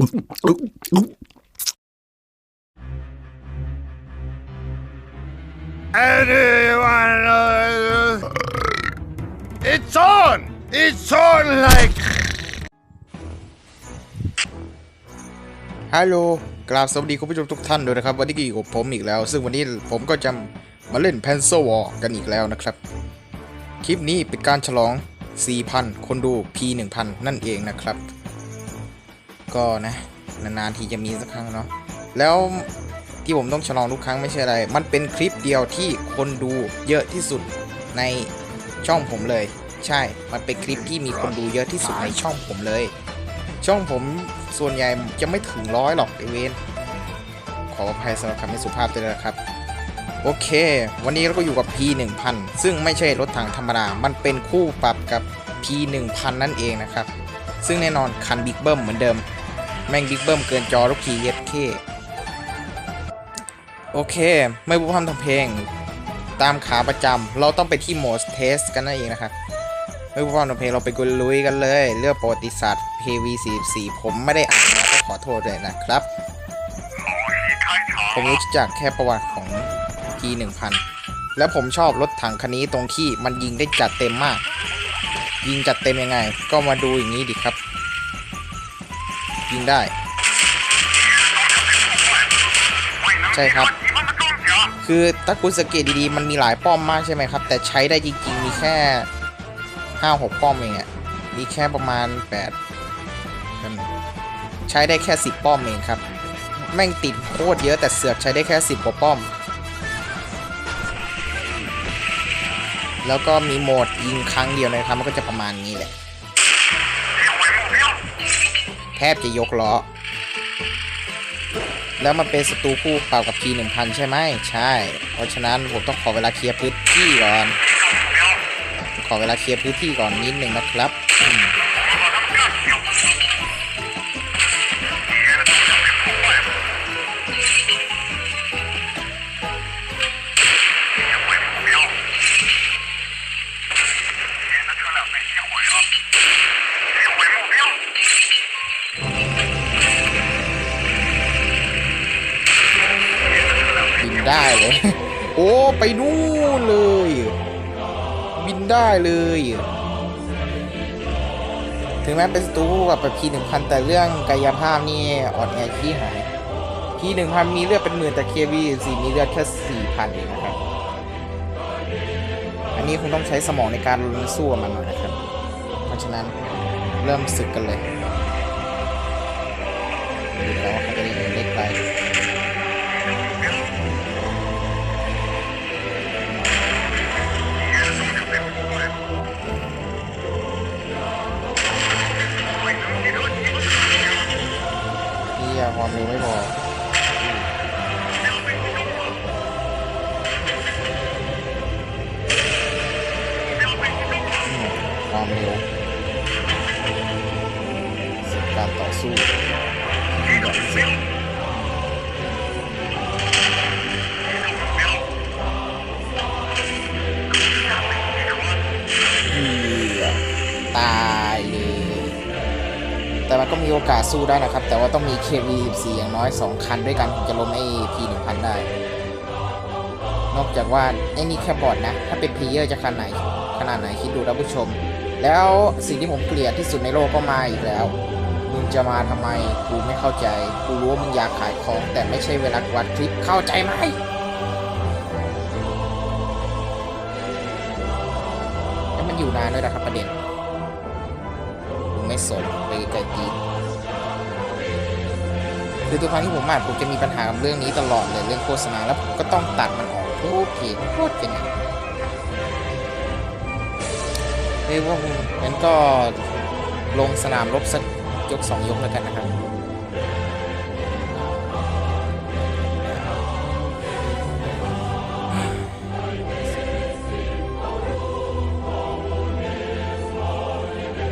Anyone? uh, It's on! It's on like. ฮัลโหล กราบสวัสดีคุณผู้ชมทุกท่านด้วยนะครับ วันนี้ก็อยู่กับผมอีกแล้ว ซึ่งวันนี้ผมก็จะมาเล่น Pencil War กันอีกแล้วนะครับ คลิปนี้เป็นการฉลอง 4,000 คนดู P1000 นั่นเองนะครับ ก็นะนานๆทีจะมีสักครั้งเนาะแล้วที่ผมต้องฉลองทุกครั้งไม่ใช่อะไร มันเป็นคลิปเดียวที่คนดูเยอะที่สุดในช่องผมเลย ใช่ มันเป็นคลิปที่มีคนดูเยอะที่สุดในช่องผมเลย ช่องผมส่วนใหญ่จะไม่ถึงร้อยหรอกไอเวนขออภัยสำหรับคำไม่สุภาพด้วยนะครับ โอเค วันนี้เราก็อยู่กับ P1000 ซึ่งไม่ใช่รถถังธรรมดา มันเป็นคู่ปรับกับ P1000 นั่นเองนะครับ ซึ่งแน่นอนคันบิ๊กเบิ้มเหมือนเดิม แม่งบิ๊กเบิ้มเกินจอทุกทีเย็ดเคโอเค ไม่พูพร่ำทำเพลง ตามขาประจำเราต้องไปที่โหมดเทสกันนั่นเองนะครับไม่พูพร่ำทำเพลงเราไปกุลุยกันเลยเรื่องประวัติศาสตร์ PV44 ผมไม่ได้อ่านมาก็ขอโทษเลยนะครับ ผมรู้จักแค่ประวัติของ P1000 แล้วผมชอบรถถังคันนี้ตรงที่มันยิงได้จัดเต็มมาก ยิงจัดเต็มยังไง ก็มาดูอย่างนี้ดิครับ ยิงได้ ใช่ครับ คือถ้าคุณสังเกตดีๆ มันมีหลายป้อมมากใช่ไหมครับ แต่ใช้ได้จริงๆ มีแค่5 6ป้อมเองอะมีแค่ประมาณ8กันใช้ได้แค่10ป้อมเองครับ แม่งติดโคตรเยอะแต่เสือกใช้ได้แค่10กว่าป้อม แล้วก็มีโหมดยิงครั้งเดียวนะครับ มันก็จะประมาณนี้แหละ แทบจะยกล้อ แล้วมันเป็นศัตรูคู่เปล่ากับทีหนึ่งพันใช่ไหม ใช่ เพราะฉะนั้นผมต้องขอเวลาเคลียร์พื้นที่ก่อน ขอเวลาเคลียร์พื้นที่ก่อนนิดหนึ่งนะครับ ไปนู่นเลย บินได้เลย ถึงแม้เป็นศัตรูกับแบบพีหนึ่งพันแต่เรื่องกายภาพนี่อ่อนแอขี้หายพีหนึ่งพันมีเลือดเป็นหมื่นแต่เควีสี่มีเลือดแค่สี่พันเองนะครับ อันนี้คงต้องใช้สมองในการสู้มันหน่อยนะครับ เพราะฉะนั้นเริ่มศึกกันเลยดูแล้วว่าเความเร็วการต่อสู้ที่แบบสุดเหี้ยตายเลย แต่มันก็มีโอกาสสู้ได้นะครับ แต่ว่าต้องมี KV14 อย่างน้อย 2 คันด้วยกันถึงจะล้มไอ้ P1000 ได้ นอกจากว่าไอ้นี่แค่บอดนะ ถ้าเป็นเพลเยอร์จะขนาดไหนขนาดไหนคิดดูท่านผู้ชม แล้วสิ่งที่ผมเกลียดที่สุดในโลกก็มาอีกแล้ว มึงจะมาทำไม กูไม่เข้าใจ กูรู้ว่ามึงอยากขายของ แต่ไม่ใช่เวลาวัดคลิป เข้าใจไหม แล้วมันอยู่นานด้วยนะครับประเด็นผมไม่สนเลยไกลตีนคือทุกครั้งที่ผมอ่านผมจะมีปัญหากับเรื่องนี้ตลอดเลยเรื่องโฆษณาแล้วผมก็ต้องตัดมันออกทุกทีโคตรเป็นอย่าง เรียกว่างั้นก็ลงสนามรบสักยกสองยกแล้วกันนะครับ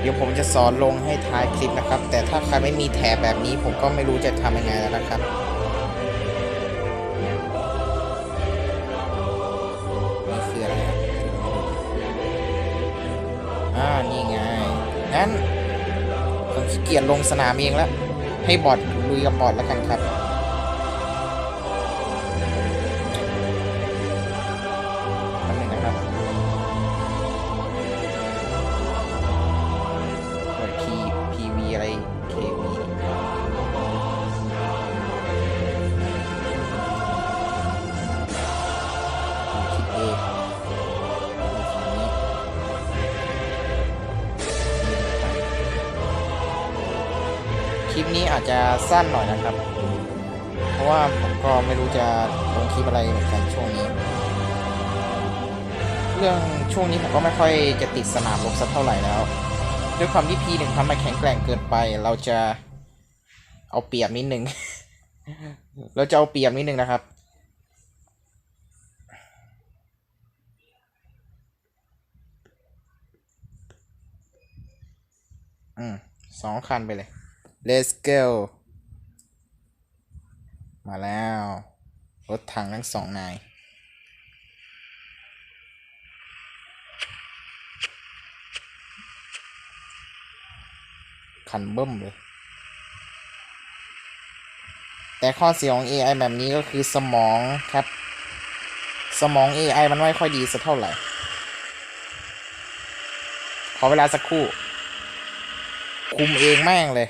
เดี๋ยวผมจะสอนลงให้ท้ายคลิปนะครับ แต่ถ้าใครไม่มีแถบแบบนี้ผมก็ไม่รู้จะทำยังไงแล้วนะครับ งั้นผมขี้เกียจลงสนามเองแล้ว ให้บอดลุยกับบอดแล้วกันครับ อาจจะสั้นหน่อยนะครับ เพราะว่าผมก็ไม่รู้จะลงคลิปอะไรเหมือนกันช่วงนี้ เรื่องช่วงนี้ผมก็ไม่ค่อยจะติดสนามรบสักเท่าไหร่แล้ว ด้วยความที่พีหนึ่งทำมาแข็งแกร่งเกินไป เราจะเอาเปรียบนิดนึง เราจะเอาเปรียบนิดนึงนะครับอืมสองคันไปเลย let's go มาแล้ว รถถังทั้งสองนาย คันเบิ้มเลย แต่ข้อเสียของ AI แบบนี้ก็คือสมองครับ สมอง AI มันไม่ค่อยดีสักเท่าไหร่ ขอเวลาสักครู่ คุมเองแม่งเลย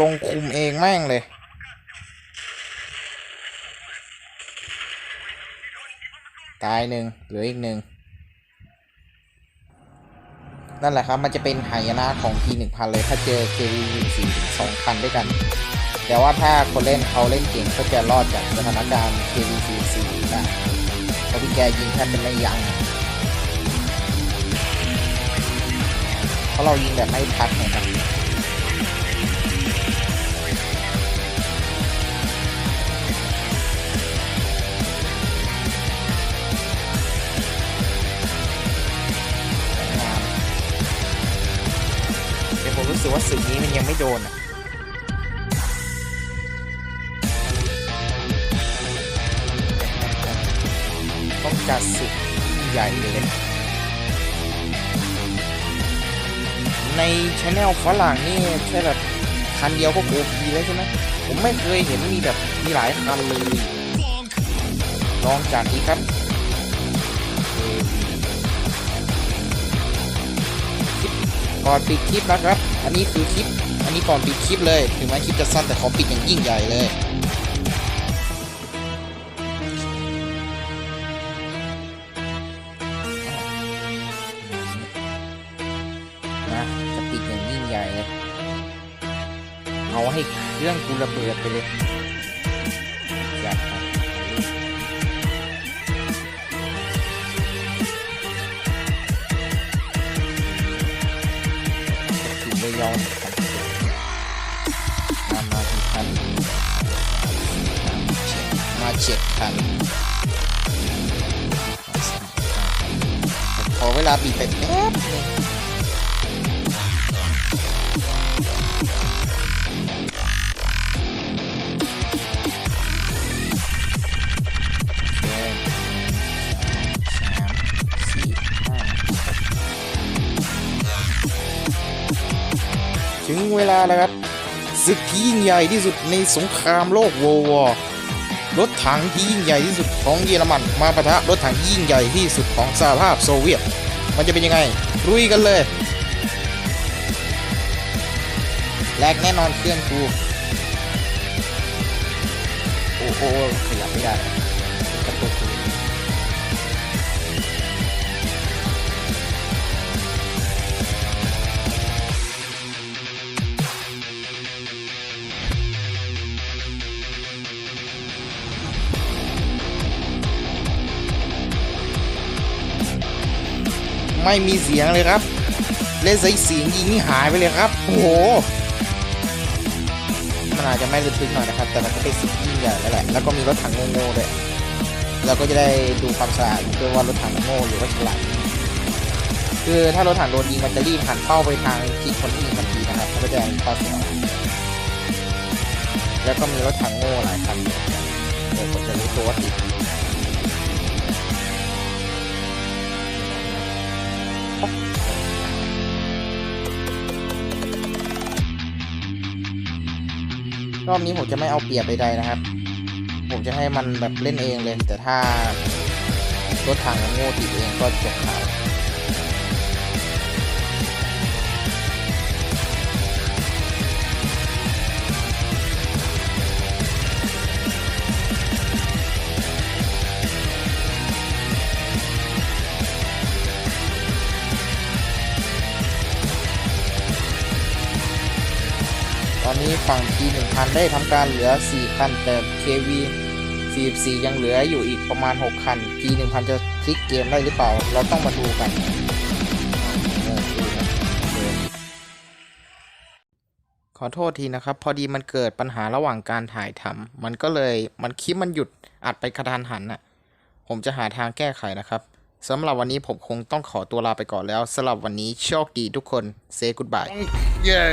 ลงคุมเองแม่งเลย ตายหนึ่งเหลืออีกหนึ่งนั่นแหละครับมันจะเป็นหายนะของ P1000 เลยถ้าเจอ KV14 ถึง2คันด้วยกัน แต่ว่าถ้าคนเล่นเขาเล่นเก่งก็จะรอดจากสถานการณ์ KV14 ได้เพราะพี่แกยิงแทบเป็นไม่ยั้งเพราะเรายิงแบบไม่พักนะครับ สึกนี้มันยังไม่โดนอะต้องจัดศึกใหญ่เลย ในชแนลฝรั่งนี่แค่แบบคันเดียวก็โอพีแล้วใช่ไหมผมไม่เคยเห็นมีแบบมีหลายคันเลยลองจัดดีครับ ก่อนปิดคลิปนะครับ อันนี้คือคลิป อันนี้ก่อนปิดคลิปเลย ถึงแม้คลิปจะสั้นแต่ขอปิดอย่างยิ่งใหญ่เลยนะจะปิดอย่างยิ่งใหญ่เลย เอาให้เครื่องกูระเบิดไปเลยจัดไป เจ็ดคันขอเวลาบีบไปแป๊บนึงหนึ่งถึงเวลาแล้วครับศึกที่ยิ่งใหญ่ที่สุดในสงครามโลกโววอร์ รถถังที่ยิ่งใหญ่ที่สุดของเยอรมัน มาปะทะรถถังที่ยิ่งใหญ่ที่สุดของสหภาพโซเวียต มันจะเป็นยังไงรุยกันเลยแลกแน่นอนเครื่องกูโอ้โหขยับไม่ได้ ไม่มีเสียงเลยครับ เล่นใส่เสียงยิงนี่หายไปเลยครับ โอ้โห มันอาจจะไม่ระทึกหน่อยนะครับ แต่มันก็เป็นสิ่งที่ยิ่งใหญ่แล้วแหละ แล้วก็มีรถถังโง่ๆด้วยเราก็จะได้ดูความฉลาดด้วยว่ารถถังโง่หรือว่าฉลาดคือถ้ารถถังโดนยิงมันจะรีบหันเป้าไปทางที่คนที่ยิงทันทีนะครับมันก็จะมีข้อเสียแล้วก็มีรถถังโง่หลายคันเดี๋ยวผมจะรู้ตัวว่าติด รอบนี้ผมจะไม่เอาเปรียบใดๆนะครับ ผมจะให้มันแบบเล่นเองเลย แต่ถ้ารถถังมันโง่ติดเองก็จบข่าว ฝั่ง P1000 ได้ทำการเหลือ 4 คัน แต่ KV 44 ยังเหลืออยู่อีกประมาณ 6 คัน P1000 จะพลิกเกมได้หรือเปล่า เราต้องมาดูกันขอโทษทีนะครับ พอดีมันเกิดปัญหาระหว่างการถ่ายทำมันก็เลยมันคลิปมันหยุดอัดไปกระทันหันน่ะ ผมจะหาทางแก้ไขนะครับสำหรับวันนี้ผมคงต้องขอตัวลาไปก่อนแล้วสำหรับวันนี้โชคดีทุกคน say goodbye Yeah,